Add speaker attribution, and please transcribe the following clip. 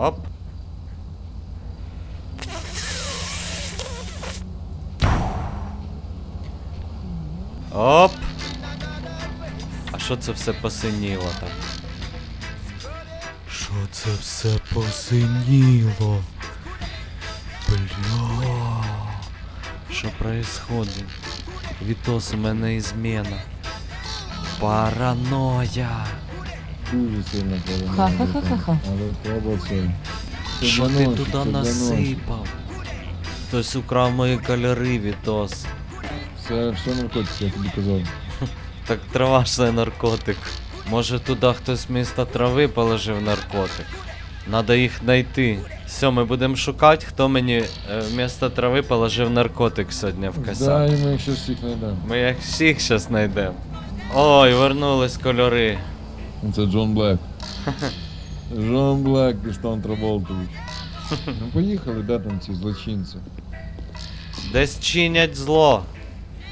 Speaker 1: Оп. Оп. А що це все посиніло так? Що це все посиніло? Бля. Що происходит? Вітос, у мене ізмена. Параноя.
Speaker 2: Дуже сильно повинно
Speaker 3: Ха-ха-ха-ха-ха.
Speaker 2: Але треба це.
Speaker 1: Що ти туди насипав? Хтось украв мої кольори, Вітос.
Speaker 2: Це все наркотики, я тобі казав.
Speaker 1: Так трава ж це наркотик. Може туди хтось вмісто трави положив наркотик. Надо їх знайти. Все, ми будемо шукати, хто мені е, вмісто трави положив наркотик сьогодні в косяк.
Speaker 2: Дай ми їх щось всіх знайдемо.
Speaker 1: Ми їх всіх зараз знайдемо. Ой, вернулись кольори.
Speaker 2: Це Джон Блек. Джон Блек і Стан Траволтович. Ну поїхали, де там ці злочинці?
Speaker 1: Десь чинять зло.